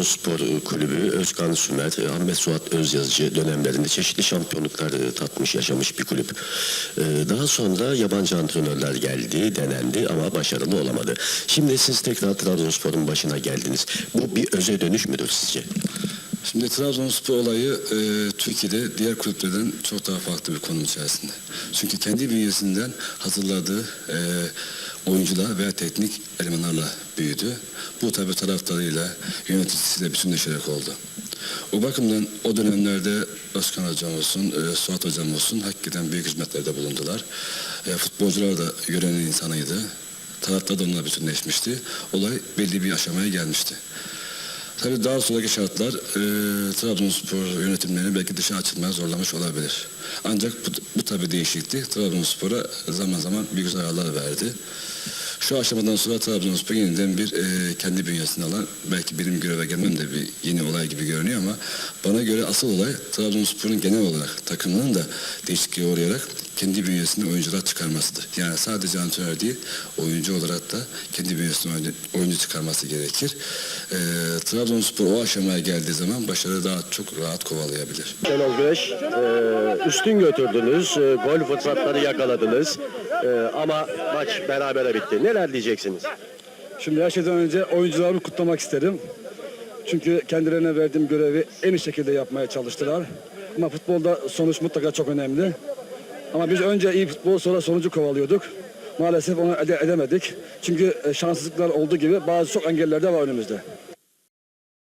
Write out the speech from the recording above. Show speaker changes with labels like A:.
A: Trabzonspor Kulübü Özkan Sümer, Ahmet Suat Özyazıcı dönemlerinde çeşitli şampiyonluklar e, tatmış, yaşamış bir kulüp. E, Daha sonra yabancı antrenörler geldi, denendi ama başarılı olamadı. Şimdi siz tekrar Trabzonspor'un başına geldiniz. Bu bir öze dönüş müdür sizce?
B: Şimdi Trabzonspor olayı e, Türkiye'de diğer kulüplerden çok daha farklı bir konum içerisinde. Çünkü kendi bünyesinden hazırladığı e, oyuncular veya teknik elemanlarla büyüdü. Bu tabi taraftarıyla, yöneticisiyle bütünleşerek oldu. O bakımdan o dönemlerde Özkan Hocam olsun, e, Suat Hocam olsun hakikaten büyük hizmetlerde bulundular. E, futbolcular da yörenin insanıydı. Taraftar da onunla bütünleşmişti. Olay belli bir aşamaya gelmişti. Tabii daha sonraki şartlar e, Trabzonspor yönetimlerini belki dışa açılmaya zorlamış olabilir. Ancak bu, bu tabii değişikti. Trabzonspor'a zaman zaman büyük zararlar verdi. Şu aşamadan sonra Trabzonspor yeniden bir e, kendi bünyesine alan belki benim göreve gelmem de bir yeni olay gibi görünüyor ama bana göre asıl olay Trabzonspor'un genel olarak takımının da değişikliğe uğrayarak kendi bünyesinde oyuncular çıkarmasıdır. Yani sadece antrenör değil, oyuncu olarak da kendi bünyesinde oyuncu, oyuncu çıkarması gerekir. Ee, Trabzonspor o aşamaya geldiği zaman başarı daha çok rahat kovalayabilir.
A: Şenol Güneş, e, üstün götürdünüz, e, gol fırsatları yakaladınız E, ama maç berabere bitti. Neler diyeceksiniz?
C: Şimdi her şeyden önce oyuncularımı kutlamak isterim. Çünkü kendilerine verdiğim görevi en iyi şekilde yapmaya çalıştılar. Ama futbolda sonuç mutlaka çok önemli. Ama biz önce iyi futbol sonra sonucu kovalıyorduk. Maalesef onu ede edemedik. Çünkü e, şanssızlıklar olduğu gibi bazı çok engeller de var önümüzde.